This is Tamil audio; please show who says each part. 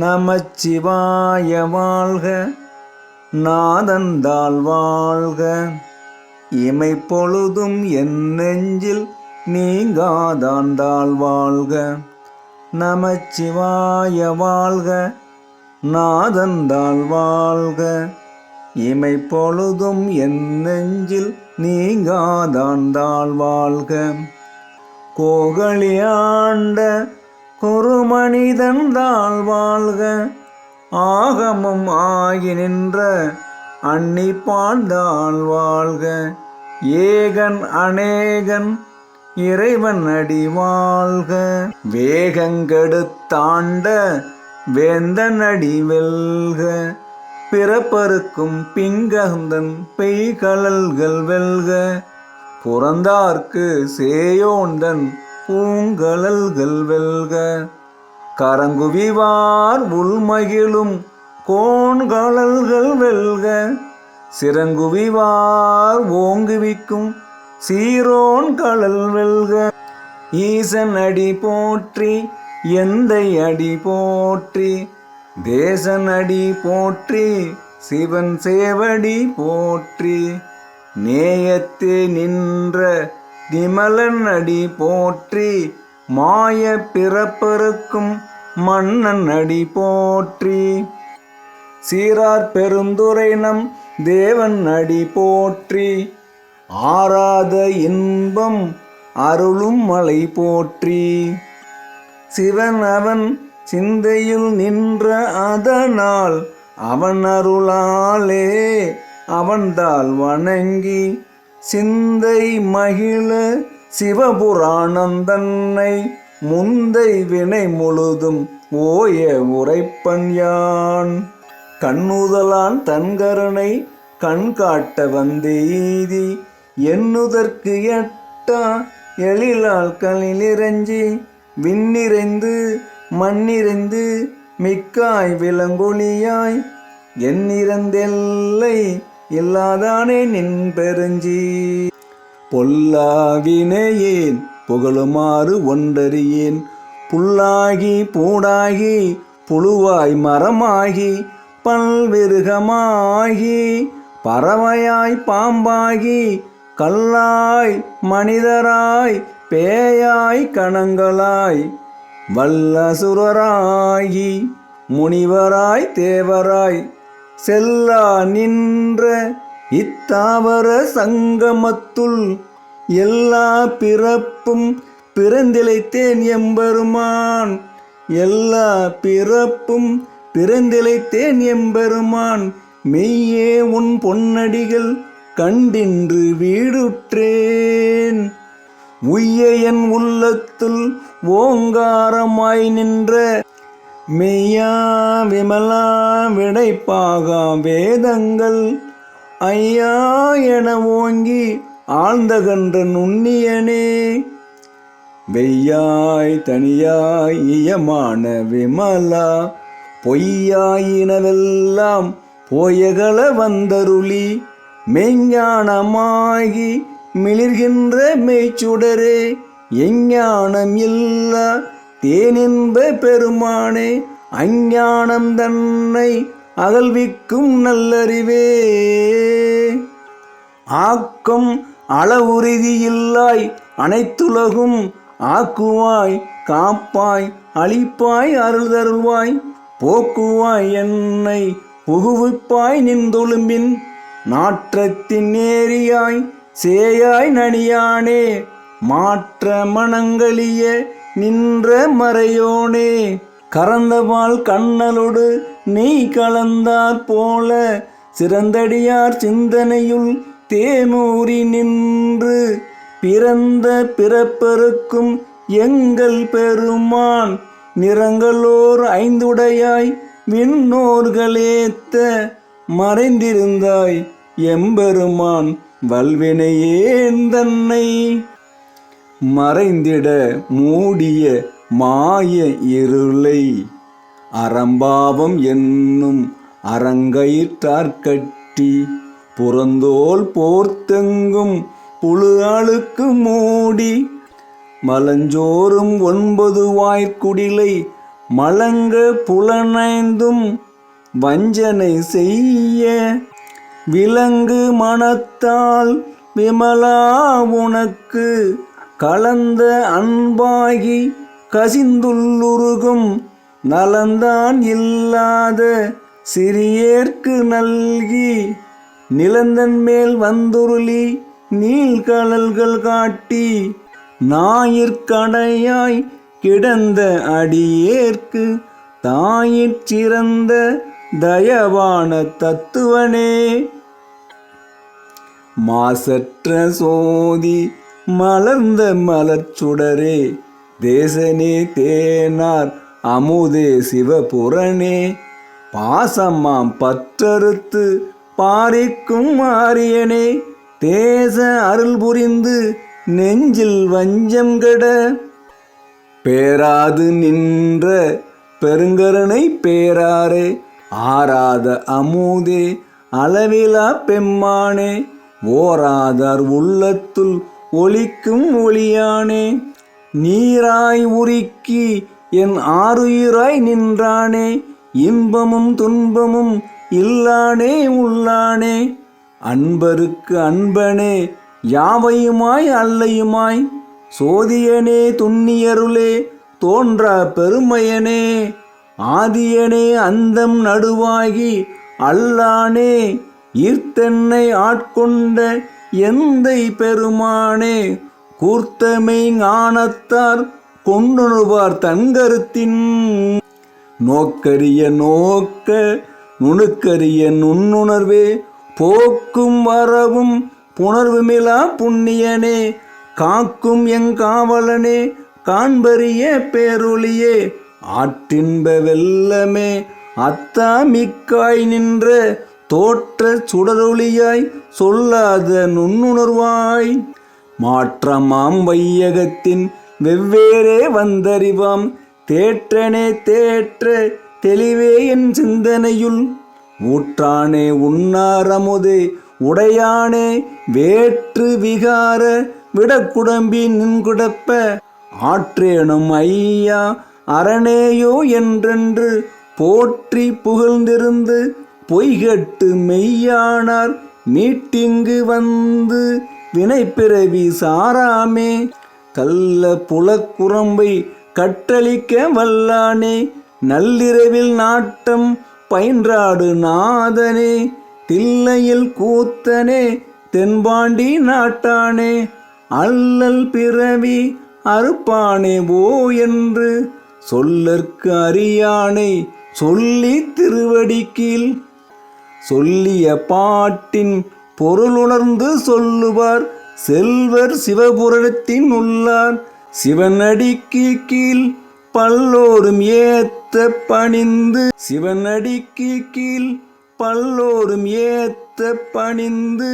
Speaker 1: நமச்சிவாய வாழ்க. நாதந்தாள் வாழ்க. இமை பொழுதும் என் நெஞ்சில் நீங்காதாண்டாள் வாழ்க. நமச்சிவாய வாழ்க. நாதந்தாள் வாழ்க. இமை பொழுதும் என் நெஞ்சில் நீங்காதாண்டாள் வாழ்க. கோகலியாண்ட ஒரு மனிதன் தாழ் வாழ்க. ஆகமம் ஆகி நின்ற அன்னிப்பான் பாண்டாள் வாழ்க. ஏகன் அநேகன் இறைவன் அடி வாழ்க. வேகங்கெடுத்தாண்ட வேந்தன் அடி வெல்க. பிறப்பருக்கும் பிங்கந்தன் பெய்கழல்கள் வெல்க. புறந்தார்க்கு சேயோந்தன் பூங்கழல்கள் வெல்க. கரங்குவிவார் உள்மகிழும் கோண்கழல்கள் வெல்க. சிறங்குவிவார் ஓங்குவிக்கும் சீரோன் கலல் வெல்க. ஈசன் அடி போற்றி எந்தை அடி போற்றி. தேசன் அடி போற்றி சிவன் சேவடி போற்றி. நேயத்தே நின்ற விமலன் அடி போற்றி மாய பிறப்பருக்கும் மன்னன் அடி போற்றி. சீரார் பெருந்துரை நம் தேவன் அடி போற்றி ஆராத இன்பம் அருளும் மலை போற்றி. சிவன் அவன் சிந்தையில் நின்ற அதனால் அவன் அருளாலே அவன்தால் வணங்கி சிந்தை மகிழ சிவபுராணம் தன்னை முந்தை வினை முழுதும் ஓய உரைப்பன் யான். கண்ணுதலான் தன்கருணை கண்காட்ட வந்தீதி வந்தெய்தி எண்ணுதற்கு எட்டா எழிலால் களிலிறஞ்சி விண்ணிறைந்து மண்ணிறைந்து மிக்காய் விலங்கொழியாய் எண்ணிறந்தெல்லை இல்லாதானே நின் பெருஞ்சி. பொல்லாவினையேன் புகழுமாறு ஒன்றறியேன். புல்லாகி பூடாகி புழுவாய் மரமாகி பல்விருகமாகி பறவையாய் பாம்பாகி கல்லாய் மனிதராய் பேயாய் கணங்களாய் வல்லசுரராகி முனிவராய் தேவராய் செல்லா நின்ற இத்தாவர சங்கமத்துள் எல்லா பிறப்பும் பிறந்திழைத்தேன் எம்பெருமான். எல்லா பிறப்பும் பிறந்திழைத்தேன் எம்பெருமான். மெய்யே உன் பொன்னடிகள் கண்டின்று வீடுற்றேன். உய்ய என் உள்ளத்துள் ஓங்காரமாய் நின்ற மெய்யா விமலா விடைப்பாகா வேதங்கள். ஐயா என ஓங்கி ஆழ்ந்தகன்ற நுண்ணியனே. வெய்யாய் தனியாய் இயமான விமலா பொய்யாயினவெல்லாம் போயகள வந்தருளி மெய்ஞானமாகி மிளிர்கின்ற மெய்ச்சுடரே எஞ்ஞானம் இல்லா தேனிந்த பெருமானே அஞ்ஞானம் தன்னை அகல்விக்கும் நல்லறிவே. ஆக்கம் அளவுறுதியில்லாய் அனைத்துலகும் ஆக்குவாய் காப்பாய் அழிப்பாய் அருள்தருள்வாய் போக்குவாய் என்னை புகுவிப்பாய் நின்றொழும்பின் நாற்றத்தின் நேரியாய் சேயாய் நனியானே மாற்ற மனங்களியே நின்ற மறையோனே கறந்தபால் கண்ணலோடு நீ கலந்தாற் போல சிறந்தடியார் சிந்தனையுள் தேனூறி நின்று பிறந்த பிறப்பருக்கும் எங்கள் பெருமான் நிறங்களோர் ஐந்துடையாய் விண்ணோர்களேத்த மறைந்திருந்தாய் எம்பெருமான் வல்வினையே தன்னை. மறைந்திட மூடிய மாய இருளை. அறம்பாவம் என்னும் அரங்கயிற்றார்கட்டி புறந்தோல் போர்த்தெங்கும் புழு அழுக்கு மூடி. மலஞ்சோறும் ஒன்பது வாய்க்குடிலை மலங்க புலனைந்தும் வஞ்சனை செய்ய. விலங்கு மனத்தால் விமலா உனக்கு கலந்த அன்பாகி கசிந்துள்ளுருகும் நலந்தான் இல்லாத சிறியேற்கு நல்கி நிலந்தன் மேல் வந்துருளி நீள்கடல்கள் காட்டி ஞாயிற்கடையாய் கிடந்த அடியேற்கு தாயிற் சிறந்த தயவான தத்துவனே. மாசற்ற சோதி மலர்ந்த மலர்ச்சுடரே தேசனே தேனார் அமுதே சிவபுரணே. பாசமாம் பற்றறுத்து பாரிக்கும் ஆரியனே தேச அருள் புரிந்து நெஞ்சில் வஞ்சம் கெட. பேராது நின்ற பெருங்கருணை பேராரே ஆராத அமுதே அளவிலா பெம்மானே ஓராதார் உள்ளத்துள் ஒளிக்கும் ஒளியானே நீராய் உருக்கி என் ஆறுயிராய் நின்றானே இன்பமும் துன்பமும் இல்லானே உள்ளானே. அன்பருக்கு அன்பனே யாவையுமாய் அல்லையுமாய்? சோதியனே துண்ணியருளே தோன்றா பெருமையனே. ஆதியனே அந்தம் நடுவாகி அல்லானே ஈர்த்தென்னை ஆட்கொண்ட எந்தை பெருமானே கூர்த்தமை ஞானத்தார் கொண்டுணுவார் தன்கருத்தின். நோக்கரிய நோக்க நுணுக்கரிய நுண்ணுணர்வே போக்கும் வரவும் புணர்வுமிலா புண்ணியனே காக்கும் எங்காவலனே காண்பரிய பேரொளியே ஆற்றின்ப வெல்லமே அத்தா மிக்காய் நின்ற தோற்ற சுடரொளியாய் சொல்லாத நுண்ணுணர்வாய் மாற்றமாம் வையகத்தின் வெவ்வேறே வந்தறிவாம். தேற்றனே தேற்ற தெளிவே என் சிந்தனையுள் ஊற்றானே உண்ணாரமுதே உடையானே வேற்று விகார விடக்குடம்பி நின்குடப்ப ஆற்றேனும் ஐயா அரணேயோ என்றென்று போற்றி புகழ்ந்திருந்து பொய்கட்டு மெய்யானார் மீட்டிங்கு வந்து வினைப்பிறவி சாராமே. கள்ள புலக்குரம்பை கட்டளிக்க வல்லானே. நள்ளிரவில் நாட்டம் பயின்றாடு நாதனே. தில்லையில் கூத்தனே தென்பாண்டி நாட்டானே. அல்லல் பிறவி அறுப்பானே ஓ என்று. சொல்லற்கு அறியானை சொல்லி திருவடிக்கீழ் சொல்லிய பாட்டின் பொருளுணர்ந்து சொல்லுவார். செல்வர் சிவபுரத்தின் உள்ளார். சிவனடிக்கு கீழ் பல்லோரும் ஏத்த பணிந்து. சிவனடிக்கு கீழ் பல்லோரும் ஏத்த பணிந்து.